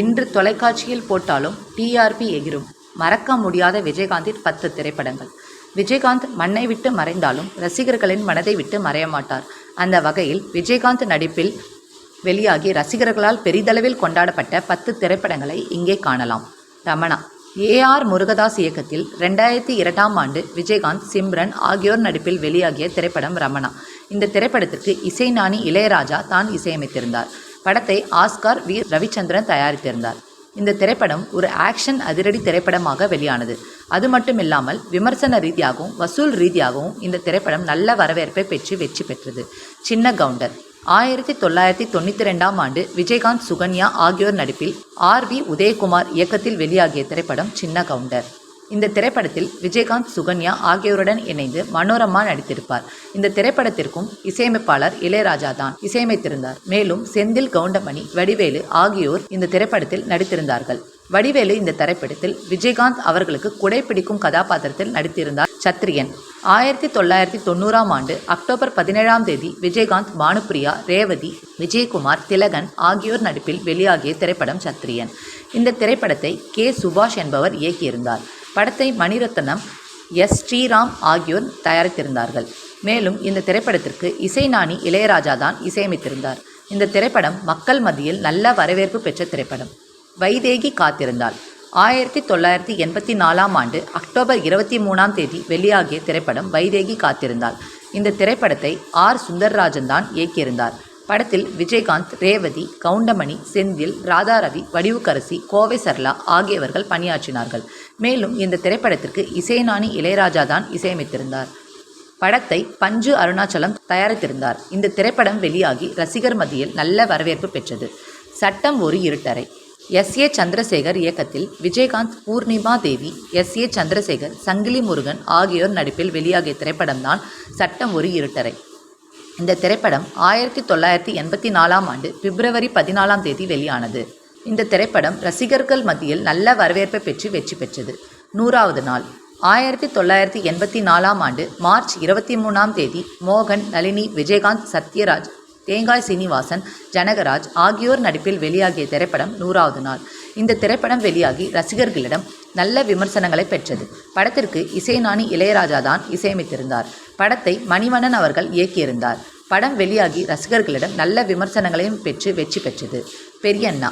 இன்று தொலைக்காட்சியில் போட்டாலும் டிஆர்பி எகிரும். மறக்க முடியாத விஜயகாந்தின் பத்து திரைப்படங்கள். விஜயகாந்த் மண்ணை விட்டு மறைந்தாலும் ரசிகர்களின் மனதை விட்டு மறைய மாட்டார். அந்த வகையில் விஜயகாந்த் நடிப்பில் வெளியாகி ரசிகர்களால் பெரிதளவில் கொண்டாடப்பட்ட பத்து திரைப்படங்களை இங்கே காணலாம். ரமணா ஏஆர் முருகதாஸ் இயக்கத்தில் ரெண்டாயிரத்தி இரண்டாம் ஆண்டு விஜயகாந்த் சிம்ரன் ஆகியோர் நடிப்பில் வெளியாகிய திரைப்படம் ரமணா. இந்த திரைப்படத்திற்கு இசைஞானி இளையராஜா தான் இசையமைத்திருந்தார். படத்தை ஆஸ்கார் வி. ரவிச்சந்திரன் தயாரித்திருந்தார். இந்த திரைப்படம் ஒரு ஆக்ஷன் அதிரடி திரைப்படமாக வெளியானது. அது மட்டுமில்லாமல் விமர்சன ரீதியாகவும் வசூல் ரீதியாகவும் இந்த திரைப்படம் நல்ல வரவேற்பை பெற்று வெற்றி பெற்றது. சின்ன கவுண்டர். ஆயிரத்தி தொள்ளாயிரத்தி தொண்ணூற்றி ரெண்டாம் ஆண்டு விஜயகாந்த் சுகன்யா ஆகியோர் நடிப்பில் ஆர். வி. உதயகுமார் இயக்கத்தில் வெளியாகிய திரைப்படம் சின்ன கவுண்டர். இந்த திரைப்படத்தில் விஜயகாந்த் சுகன்யா ஆகியோருடன் இணைந்து மனோரமா நடித்திருப்பார். இந்த திரைப்படத்திற்கும் இசையமைப்பாளர் இளையராஜா தான் இசையமைத்திருந்தார். மேலும் செந்தில் கவுண்டமணி வடிவேலு ஆகியோர் இந்த திரைப்படத்தில் நடித்திருந்தார்கள். வடிவேலு இந்த திரைப்படத்தில் விஜயகாந்த் அவர்களுக்கு குடை பிடிக்கும் கதாபாத்திரத்தில் நடித்திருந்தார் சத்ரியன். ஆயிரத்தி தொள்ளாயிரத்தி தொண்ணூறாம் ஆண்டு அக்டோபர் பதினேழாம் தேதி விஜயகாந்த் பானுப்பிரியா ரேவதி விஜயகுமார் திலகன் ஆகியோர் நடிப்பில் வெளியாகிய திரைப்படம் சத்ரியன். இந்த திரைப்படத்தை கே. சுபாஷ் என்பவர் இயக்கியிருந்தார். படத்தை மணிரத்னம் எஸ். ஸ்ரீராம் ஆகியோர் தயாரித்திருந்தார்கள். மேலும் இந்த திரைப்படத்திற்கு இசைஞானி இளையராஜா தான் இசையமைத்திருந்தார். இந்த திரைப்படம் மக்கள் மத்தியில் நல்ல வரவேற்பு பெற்ற திரைப்படம். வைதேகி காத்திருந்தாள். ஆயிரத்தி தொள்ளாயிரத்தி எண்பத்தி நாலாம் ஆண்டு அக்டோபர் இருபத்தி மூணாம் தேதி வெளியாகிய திரைப்படம் வைதேகி காத்திருந்தாள். இந்த திரைப்படத்தை ஆர். சுந்தர்ராஜன் தான் இயக்கியிருந்தார். படத்தில் விஜயகாந்த் ரேவதி கவுண்டமணி செந்தில் ராதாரவி வடிவுக்கரசி கோவை சர்லா ஆகியவர்கள் பணியாற்றினார்கள். மேலும் இந்த திரைப்படத்திற்கு இசைநாணி இளையராஜா தான் இசையமைத்திருந்தார். படத்தை பஞ்சு அருணாச்சலம் தயாரித்திருந்தார். இந்த திரைப்படம் வெளியாகி ரசிகர் மத்தியில் நல்ல வரவேற்பு பெற்றது. சட்டம் ஒரு இருட்டறை. எஸ். ஏ. சந்திரசேகர் இயக்கத்தில் விஜயகாந்த் பூர்ணிமா தேவி எஸ். ஏ. சந்திரசேகர் சங்கிலி முருகன் ஆகியோர் நடிப்பில் வெளியாகிய திரைப்படம்தான் சட்டம் ஒரு இருட்டறை. இந்த திரைப்படம் ஆயிரத்தி தொள்ளாயிரத்தி எண்பத்தி நாலாம் ஆண்டு பிப்ரவரி பதினாலாம் தேதி வெளியானது. இந்த திரைப்படம் ரசிகர்கள் மத்தியில் நல்ல வரவேற்பை பெற்று வெற்றி பெற்றது. நூறாவது நாள். ஆயிரத்தி தொள்ளாயிரத்தி எண்பத்தி நாலாம் ஆண்டு மார்ச் இருபத்தி மூணாம் தேதி மோகன் நளினி விஜயகாந்த் சத்யராஜ் தேங்காய் சீனிவாசன் ஜனகராஜ் ஆகியோர் நடிப்பில் வெளியாகிய திரைப்படம் நூறாவது நாள். இந்த திரைப்படம் வெளியாகி ரசிகர்களிடம் நல்ல விமர்சனங்களை பெற்றது. படத்திற்கு இசைநாணி இளையராஜா தான் இசையமைத்திருந்தார். படத்தை மணிவண்ணன் அவர்கள் இயக்கியிருந்தார். படம் வெளியாகி ரசிகர்களிடம் நல்ல விமர்சனங்களையும் பெற்று வெற்றி பெற்றது. பெரியண்ணா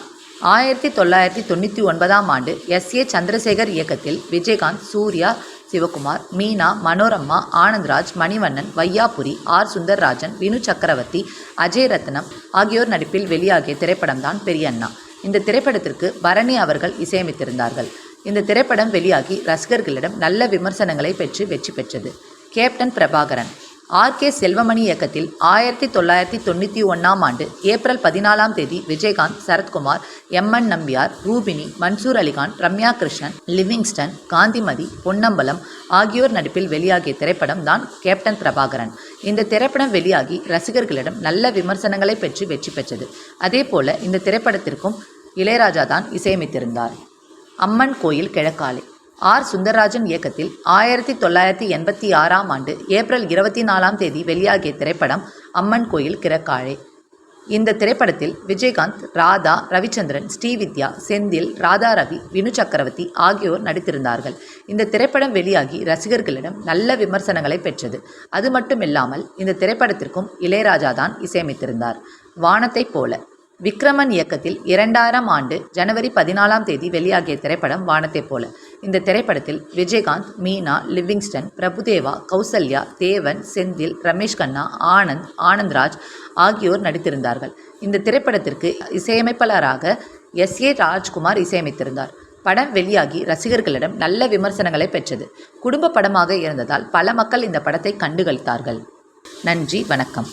ஆயிரத்தி தொள்ளாயிரத்தி தொண்ணூற்றி ஒன்பதாம் ஆண்டு எஸ். ஏ. சந்திரசேகர் இயக்கத்தில் விஜயகாந்த் சூர்யா சிவகுமார் மீனா மனோரமா ஆனந்த்ராஜ் மணிவண்ணன் வையாபுரி ஆர். சுந்தர்ராஜன் வினு சக்கரவர்த்தி அஜய் ரத்னம் ஆகியோர் நடிப்பில் வெளியாகிய திரைப்படம்தான் பெரியண்ணா. இந்த திரைப்படத்திற்கு பரணி அவர்கள் இசையமைத்திருந்தார்கள். இந்த திரைப்படம் வெளியாகி ரசிகர்களிடம் நல்ல விமர்சனங்களை பெற்று வெற்றி பெற்றது. Captain Prabhakaran. R. K. Selvamani இயக்கத்தில் ஆயிரத்தி தொள்ளாயிரத்தி தொண்ணூற்றி ஒன்றாம் ஆண்டு ஏப்ரல் பதினாலாம் தேதி விஜயகாந்த் சரத்குமார் எம். என். நம்பியார் ரூபினி மன்சூர் அலிகான் ரம்யா கிருஷ்ணன் லிவிங்ஸ்டன் காந்திமதி பொன்னம்பலம் ஆகியோர் நடிப்பில் வெளியாகிய திரைப்படம் தான் கேப்டன் பிரபாகரன். இந்த திரைப்படம் வெளியாகி ரசிகர்களிடம் நல்ல விமர்சனங்களை பெற்று வெற்றி பெற்றது. அதேபோல இந்த திரைப்படத்திற்கும் இளையராஜா தான் இசையமைத்திருந்தார். அம்மன் கோயில் கிழக்காலை. ஆர். சுந்தரராஜன் இயக்கத்தில் ஆயிரத்தி தொள்ளாயிரத்தி எண்பத்தி ஆறாம் ஆண்டு ஏப்ரல் இருபத்தி நாலாம் தேதி வெளியாகிய திரைப்படம் அம்மன் கோயில் கிரக்காழே. இந்த திரைப்படத்தில் விஜயகாந்த் ராதா ரவிச்சந்திரன் ஸ்ரீவித்யா செந்தில் ராதா ரவி வினு சக்கரவர்த்தி ஆகியோர் நடித்திருந்தார்கள். இந்த திரைப்படம் வெளியாகி ரசிகர்களிடம் நல்ல விமர்சனங்களை பெற்றது. அது மட்டுமில்லாமல் இந்த திரைப்படத்திற்கும் இளையராஜா தான் இசையமைத்திருந்தார். வானத்தைப் போல. விக்ரமன் இயக்கத்தில் இரண்டாயிரம் ஆண்டு ஜனவரி பதினாலாம் தேதி வெளியாகிய திரைப்படம் வானத்தைப் போல. இந்த திரைப்படத்தில் விஜயகாந்த் மீனா லிவிங்ஸ்டன் பிரபுதேவா கௌசல்யா தேவன் செந்தில் ரமேஷ் கண்ணா ஆனந்த் ஆனந்த்ராஜ் ஆகியோர் நடித்திருந்தார்கள். இந்த திரைப்படத்திற்கு இசையமைப்பாளராக எஸ். ஏ. ராஜ்குமார் இசையமைத்திருந்தார். படம் வெளியாகி ரசிகர்களிடம் நல்ல விமர்சனங்களை பெற்றது. குடும்ப படமாக இருந்ததால் பல மக்கள் இந்த படத்தை கண்டுகளித்தார்கள் நன்றி வணக்கம்.